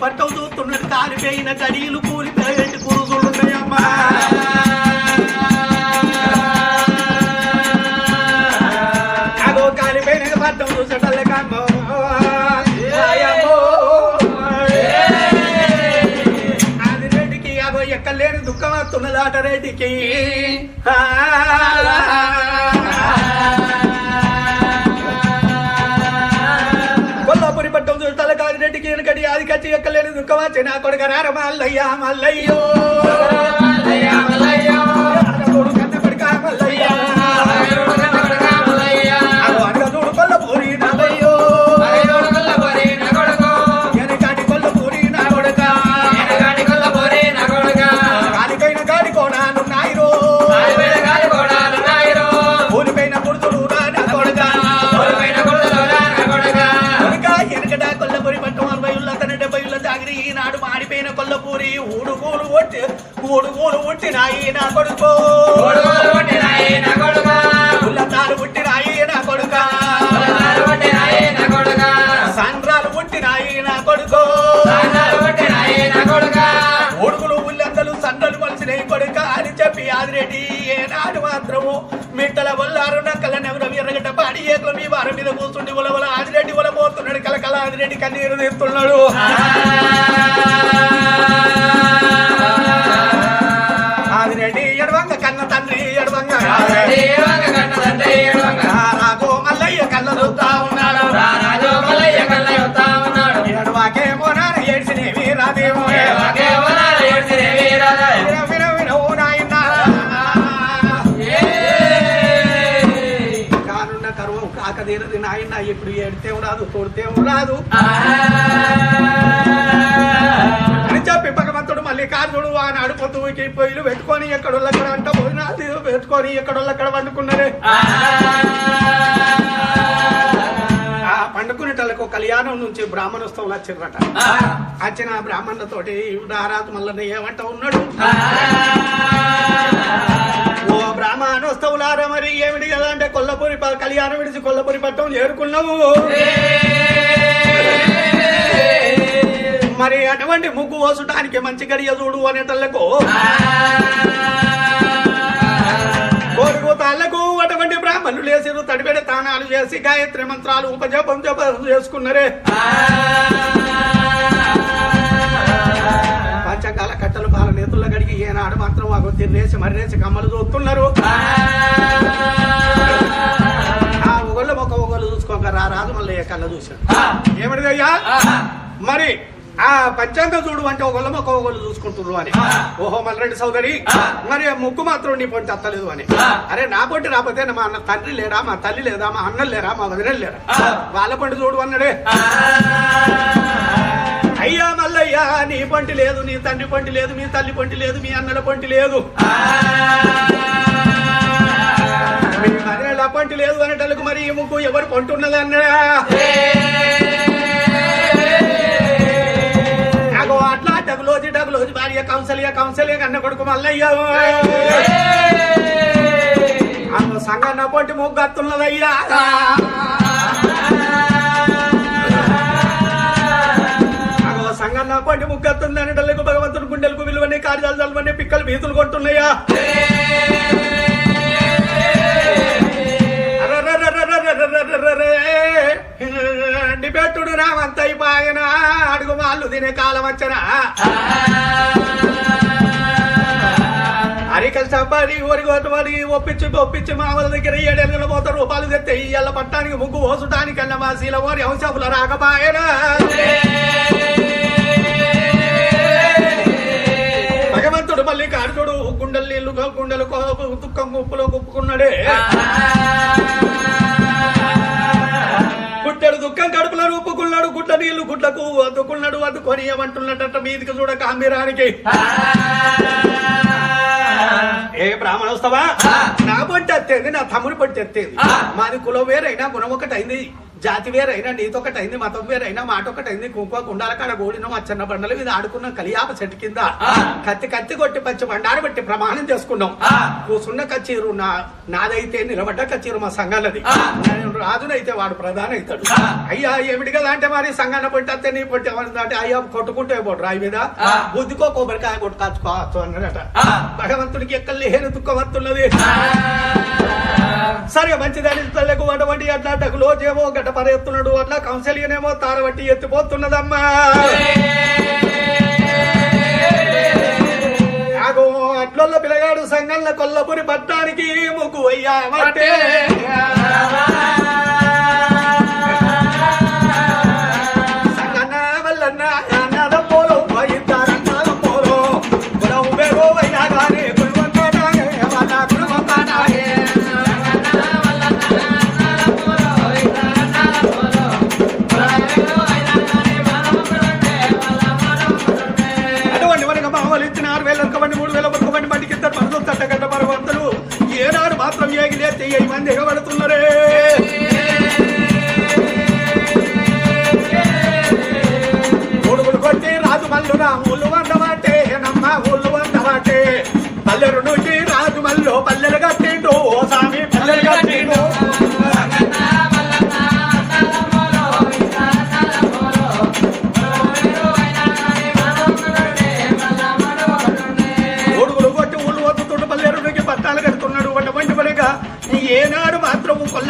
పట్టవు చూస్తున్నట్టు కాలిపోయిన గడియలు కూలిపోయేటి కురుసులున్నాయమ్మా అగో కాలిపోయిన పట్టం చూసేటల్లకమ్మో ఆయమ్మో. అది రెడ్డికి అగో ఎక్కలేని దుఃఖం వస్తున్నదాట రెడ్డికి ఎక్కలేని దుఃఖం కొడుక రార మల్లయ్య మల్లయ్యో. ఒట్టి ఊడుగోలు ఉట్టినాయి నా కొడుకో. ఉల్లతాలు పుట్టినాయి నా కొడుక. సండ్రాలు పుట్టినాయి నా కొడుకో. ఒడుగులు సండలు మలిసినాయి కొడుక. అని చెప్పి ఆదిరెడ్డి ఏనాడు మాత్రము మిట్టల వల్లారు నక్కల నెవరం ఎర్రగడ్డ పాడి ఏకుల మీ వారి మీద కూర్చుండి ఉలవల ఆదిరెడ్డి ఉల పోతున్నాడు కలకల ఆదిరెడ్డి కన్నీరు తీస్తున్నాడు. ఓ నాయనా ఇప్పుడు ఏడితే రాదు తోడితే రాదు మళ్ళీ కార్జుడు ఆయన అడుపుతూ పొయ్యిలు పెట్టుకొని ఎక్కడోళ్ళక్కడ అంట భోజనాలు పెట్టుకొని ఎక్కడొల్లక్కడ వండుకున్నారే. ఆ పండుకునేటలకు కళ్యాణం నుంచి బ్రాహ్మణోత్సవాలు వచ్చిర్రట. వచ్చిన బ్రాహ్మణులతోటి రారాజు మల్లన్న ఏమంట ఉన్నాడు? ఓ బ్రాహ్మణోత్సవులారా మరి ఏమిటి కదా అంటే కొల్లపూరి ప- కళ్యాణం విడిచి కొల్లపూరి పట్టం చేరుకున్నాము. మరి అటువంటి ముగ్గు పోసడానికి మంచి గడియ చూడు అనేటళ్ళకు కోరుకు తాళ్ళకు అటువంటి బ్రాహ్మణులు లేసిరు తడిపెడి తానాలు చేసి గాయత్రి మంత్రాలు ఉపజపం జపం చేసుకున్నారే. పంచకాల కట్టలు పాల నేతుల గడికి ఏనాడు మాత్రం మాకు తిన్నేసి మర్రేసి కమ్మలు చూస్తున్నారు. ఆ ఒకళ్ళు ఒక ఒకళ్ళు చూసుకోక రా రాజు మళ్ళీ కళ్ళ చూశాడు. ఏమిటిదయ్యా? మరి పంచాంగ చూడు అంటే ఒకళ్ళు ఒక ఒకళ్ళు చూసుకుంటున్నారు అని. ఓహో మల్లరెడ్డి సోదరి. మరి ముగ్గు మాత్రం నీ పొంటి అత్తలేదు అని. అరే నా పొంటి రాకపోతే మా అన్న తండ్రి లేరా మా తల్లి లేదా మా అన్నలు లేరా మా వదినలు లేరా? వాళ్ళ పొంటి చూడు అన్నాడే. అయ్యా మల్లయ్యా నీ పొంటి లేదు నీ తండ్రి పొంటి లేదు మీ తల్లి పొంటి లేదు మీ అన్నల పొంటి లేదు. మీ మహిళల పొంటి లేదు అనేటలకు మరి ఈ ముగ్గు ఎవరు పొంటున్నది అన్నడా? డగులోజి డగులోజి భార్య కౌసల్య కౌసల్య కన్న కొడుకు మల్లయ్య. అందు సంగన్న పొట్టి ముగ్గత్తున్నదయ్యా. సంగన్న పొంటి ముగ్గు అత్తుంది భగవంతుడు గుండెలకు విలువని కార్యాలు చల్వని పిక్కలు బీతులు కొట్టున్నాయా నిబెట్టుడు రామంతైపాయన అడుగు వాళ్ళు తినే కాలం వచ్చనా? అరికల్ సంపాది ఒరిగోటమని ఒప్పించి ఒప్పించి మామల దగ్గర ఏడేళ్ళ పోత రూపాయలు తెస్తే ఇయ్యాల పట్టానికి ముగ్గు పోసుటానికల్లా మా శీల వారి అంశముల రాకపాయన. భగవంతుడు మళ్ళీ కార్చుడు గుండెలు నీళ్ళు గుండెలు దుఃఖం గుప్పులో గుప్పుకున్నాడే నీళ్ళు గుడ్లకు అద్దుకున్నాడు అద్దుకొని ఏమంటున్నట్ట మీదికి చూడ కాంబీరానికి ఏ బ్రాహ్మణ వస్తావా? నా పొట్టి ఎత్తేది నా తమ్ముడి పొట్టి ఎత్తేది మాది కులం వేరైనా గుణం ఒకటైంది. జాతి వేరైనా నీతొకటైంది మతం వేరైనా మాట ఒకటైంది కుంకుమ కుండాల కాడ గోడినం అచ్చన్న బండల మీద ఆడుకున్నాం కలియాప చెట్టు కింద. కత్తి కత్తి కొట్టి పచ్చి బండారు బట్టి ప్రమాణం చేసుకున్నాం. కూసున్న కచ్చీరు నా నాదైతే నిలబడ్డ కచ్చీరు మా సంఘాలది రాజునైతే వాడు ప్రధాన అవుతాడు. అయ్యా ఏమిటి కదా అంటే మరి సంఘాన్ని పొట్టి అత్తే నీ పొట్టి అంటే అయ్యా కొట్టుకుంటే పోటు రాయి మీద. బుద్ధికో కొబ్బరికాయ కొట్టు కాచుకోవచ్చు అన్నదట ఆ. భగవంతుడికి ఎక్కడ లేని దుఃఖవంతున్నది సరే మంచిదని తల్లకు అటువంటి అట్లా డగులోజేమో గడ్డ పరెత్తున్నాడు అట్లా కౌన్సిలియనేమో తారవట్టి ఎత్తిపోతున్నదమ్మా. అట్లొల్ల పిల్లగాడు సంగల్ల కొల్లపురి పట్టానికి ముగ్గు అయ్యామంటే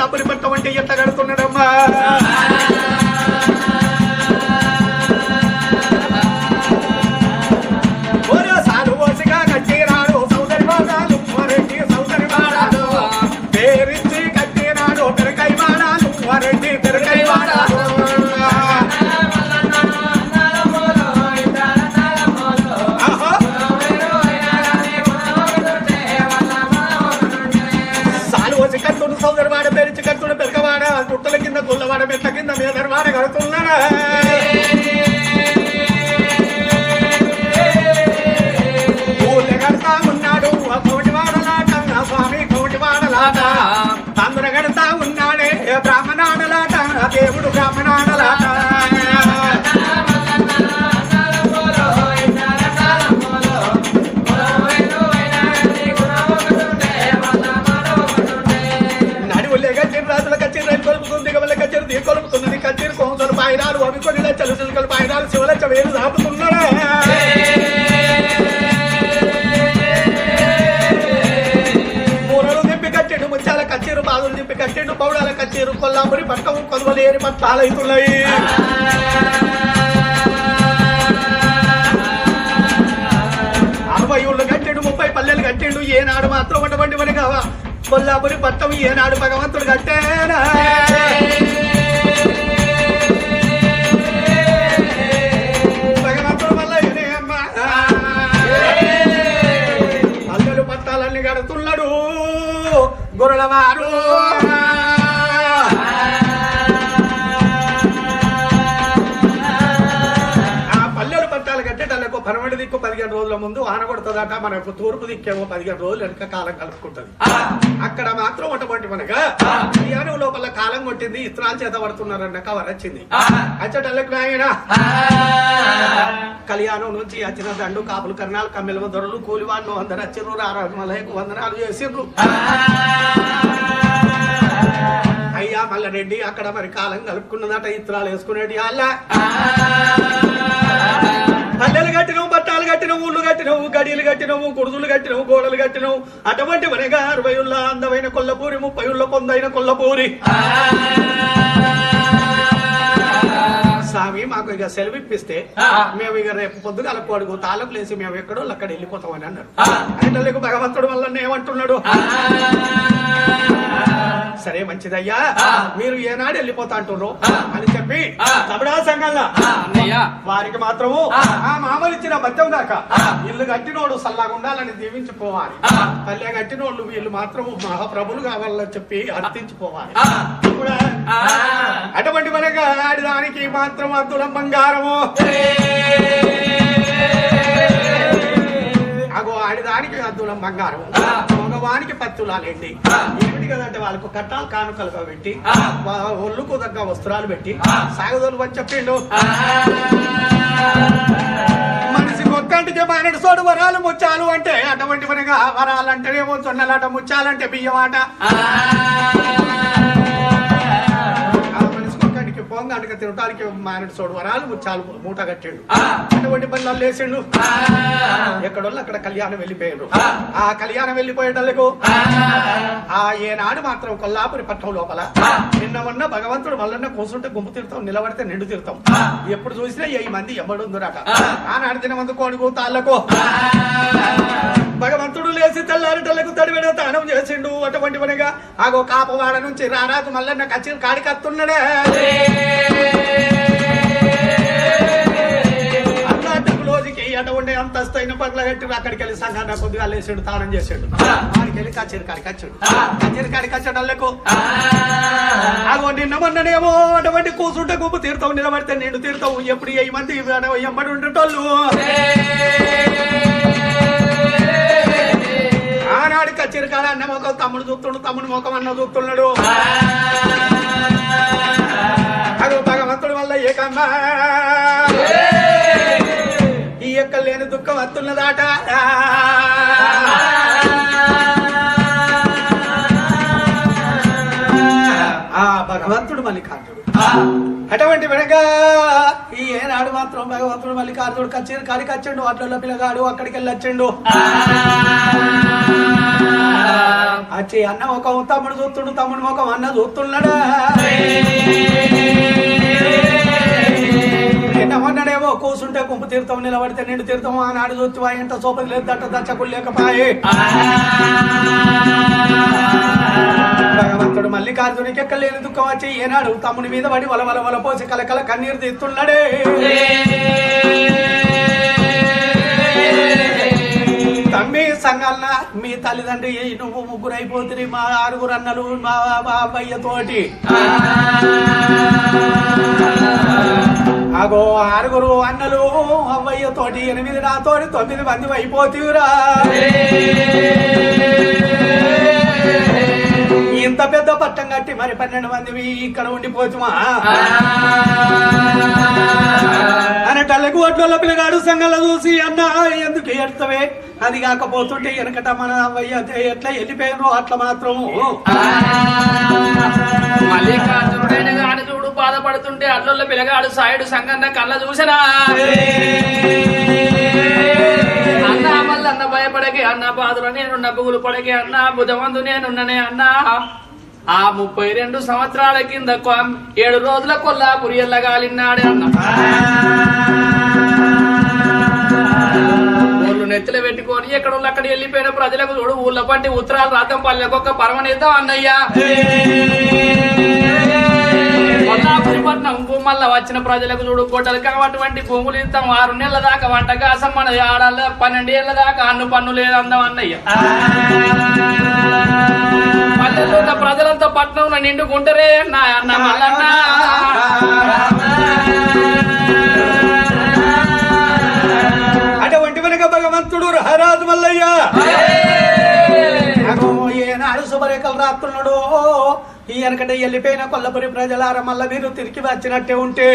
మాత్రం కొల్లాపురి పట్ట పాయిరాలు శివలచ్చ వేలు దాపుతున్నాడా మూరలు నింపి కట్టిండు ముత్యాల కచ్చేరు బాదులు నింపి పౌడాల కచ్చేరు కొల్లాపురి పట్టము కొలువలేని పట్టాలైతున్నాయి అరవై ఊళ్ళు కట్టిండు ముప్పై పల్లెలు కట్టిండు ఏనాడు మాత్రం ఉండబండి మరి కావా? కొల్లాపురి పట్టం ఏనాడు భగవంతుడు కట్టేనా ముందు ఆన కొడుతుందట మనకు తూర్పు దిక్కేమో పదిహేను రోజులు వెనక కాలం కలుపుకుంటది. అక్కడ మాత్రం ఒకటి మనగా బియ్యానం లోపల కాలం కొట్టింది ఇస్త్రాలు చేత పడుతున్నారన్న కవర్ వచ్చింది. అచ్చటల్లకు కళ్యాణం నుంచి వచ్చిన దండు కాపులు కర్ణాలు కమ్మెల దొరలు కూలివాళ్ళు అందరు వచ్చిర్రు రారాజు మలయకు వందనాలు చేసిండ్రు. అయ్యా మల్లరెడ్డి అక్కడ మరి కాలం కలుపుకున్నదట ఇత్రాలు వేసుకునేటి అల్ల పల్లెలు బట్టాలు కట్టినవు ఊళ్ళు కట్టినవు గడియలు కట్టినవు గుడుదులు కట్టినవు గోడలు కట్టినవు. అటువంటి మనగా అరవై ఉళ్ళ అందమైన కొల్లపూరి ముప్పై ఉళ్ళ పొందైన కొల్లపూరి. స్వామి మాకు ఇక సెలవు ఇప్పిస్తే. మేము ఇక రేపు పొద్దుగాల అడుగు తాళకు లేసి మేము ఎక్కడో అక్కడ వెళ్ళిపోతామని అన్నారు. ఆ. అంటే భగవంతుడు వల్ల ఏమంటున్నాడు? సరే మంచిదయ్యా. మీరు ఏనాడు వెళ్ళిపోతా అంటున్నారు. అని చెప్పి సంఘంగా అన్నయ్య. వారికి మాత్రము ఆ. మామలు ఇచ్చిన బద్దం దాకా. ఇల్లు కట్టినోడు సల్లాగా ఉండాలని దీవించిపోవాలి. ఆ. పల్లె కట్టినోళ్ళు వీళ్ళు మాత్రము మహాప్రభులు కావాలని చెప్పి అర్థించిపోవాలి. అటువంటి మనగా ఆడదానికి మాత్రం అద్దులం బంగారము. అగో ఆడదానికి అద్దులం బంగారం మగవానికి పత్తులాలండి ఏమిటి కదంటే వాళ్ళకు కట్టాలు కానుకలుగా పెట్టి ఒళ్ళుకు దగ్గర వస్త్రాలు పెట్టి సాగుదోలు అని చెప్పిండు. మనిషి ఒక్కంటికి మానడు సోడు వరాలు ముచ్చాలు అంటే అటువంటి పనిగా వరాలంటేనేమో జొన్నలాట ముచ్చాలంటే బియ్యమాట. ఒక్కంటికి పొంగంటకి తినటానికి మానడు సోడు. వరాలు ముచ్చాలు మూట కట్టిండు. అటువంటి పనులు లేచిండు. ఎక్కడోళ్ళు అక్కడ కళ్యాణం వెళ్ళిపోయారు ఆ. కళ్యాణం వెళ్ళిపోయేటలకు ఆ. ఏనాడు మాత్రం కొల్లాపురి పట్టణం లోపల నిన్న మొన్న భగవంతుడు మల్లన్న కూర్చుంటే గుంపు తిరుతాం నిలబడితే నిండు తిరుతాం. ఎప్పుడు చూసినా ఈ మంది ఎమ్మడుందిరట ఆనాడు దినమందు కోడుకు తాళ్ళకు భగవంతుడు లేచి తెల్లారిటలకు తడివిడ తానం చేసిండు. అటువంటి పనిగా ఆగో కాపవాడ నుంచి రారాజు మల్లన్న కచ్చి కాడికత్తున్నాడే అట్లాంటి రోజుకి అటువంటి అంతస్తైన పట్ల కట్టి అక్కడికి వెళ్ళి సంఘాన్ని కొద్దిగా లేచాడు తానం చేసాడు. వాడికి వెళ్ళి కచేరి కాడికి వచ్చాడు కచేరి కాడికి వచ్చాడల్లకు అగో నిన్న మొన్ననేమో అటువంటి కూసుంటే గుంపు తీరుతావు నిలబడితే నిండు తీరుతావు ఎప్పుడు ఏ మంది ఎంబడి ఉండేటోళ్ళు ఆనాడు కచేరి కాడ అన్న మొక్కలు తమ్ముడు చూస్తుండు తమ్ముడు మొఖం అన్న చూస్తున్నాడు అగో భగవంతుడి వల్ల ఏకమ్మా. ఈ యొక్క లేని దుఃఖం వస్తున్నదాట. ఆ భగవంతుడు మళ్ళీ కాంతుడు అటువంటి విధంగా ఆడు మాత్రం భగవంతుడు మల్లికార్జుడు కచ్చేరి కాడికి వచ్చిండు అట్లలో పిల్లగాడు అక్కడికి వెళ్ళి వచ్చిండు వచ్చి అన్న ఒక తమ్ముడు చూస్తుండు తమ్ముడు ముఖం అన్న చూస్తున్నాడా? నిన్న మొన్నడేమో కూసుంటే కుంపు తీర్థం నిలబడితే నిండు తీర్థం ఆనాడు చూస్తూ ఎంత సోపది లేదు దట్ట దచ్చకులు లేకపాయే భగవంతుడు మల్లికార్జునికి ఎక్కలేని దుఃఖం వచ్చి ఏనాడు తమ్ముని మీద పడి వల వల వల పోసి కలకల కన్నీరు తీస్తున్నాడే. తమ్మి సంగల్న మీ తల్లిదండ్రి నువ్వు ముగ్గురు అయిపోతుంది మా ఆరుగురు అన్నలు మా మా అగో ఆరుగురు అన్నలు అవ్వయ్య తోటి ఎనిమిది నాతోటి తొమ్మిది మంది అయిపోతురా ఇంత పెద్ద పట్టం కట్టి మరి పన్నెండు మంది ఇక్కడ ఉండిపోతుమా? అనటల్లకు ఒడ్ల పిల్లగాడు సంగల చూసి అన్న ఎందుకు ఎడతవే అది కాకపోతుంటే వెనకట మన అవ్వయ్య ఎట్లా వెళ్ళిపోయారో అట్లా మాత్రము. పడుతుంటే అడ్లొల్ల పిలగాడు పిల్లగాడు సాయుడు సంగన్న కళ్ళ చూసినా? అన్న మళ్ళీ అన్న భయపడకే అన్న బాధలు నేను పువ్వులు పడకే అన్న బుధవంతు నేనున్ననే అన్న. ఆ ముప్పై రెండు సంవత్సరాల కింద ఏడు రోజుల కొల్లాపురి పురియల్లగాలిన్నాడే అన్న. ఊళ్ళు నెత్తిలో పెట్టుకొని ఎక్కడ అక్కడ వెళ్ళిపోయిన ప్రజలకు చూడు ఊళ్ళో పంటి ఉత్తరాలు రాద్దాం పల్లెకొక్క పరమనేద్దాం అన్నయ్యా. పట్నం మళ్ళా వచ్చిన ప్రజలకు చూడు గొడ్డలు కావటువంటి భూములు ఇస్తాం ఆరు నెలల దాకా వంట కాసం మన ఆడాల పన్నెండు ఏళ్ళ దాకా అన్ను పన్ను లేదందాం అన్నయ్య పల్లెల్లో ఉన్న ప్రజలంతా పట్నంలో నిండుకుంటారే నా అన్న మల్లన్న. అటువంటి వెనక భగవంతుడు రహరాజు మల్లయ్య. ఏనాడు శుభరేఖలు రాస్తున్నాడు ఈ వెనకట వెళ్ళిపోయిన కొల్లపురి ప్రజలార మల్ల మీరు తిరిగి వచ్చినట్టే ఉంటే.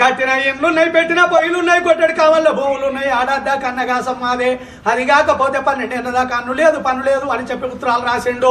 కట్టిన ఇండ్లున్నాయి పెట్టిన పొయ్యిలున్నాయి కొట్టడు కావాల భూములున్నాయి. ఆడద్దా కన్నగాసం మాదే. అది కాకపోతే పన్నెండు దాకా అన్ను లేదు పన్ను లేదు అని చెప్పి ఉత్తరాలు రాసిండు.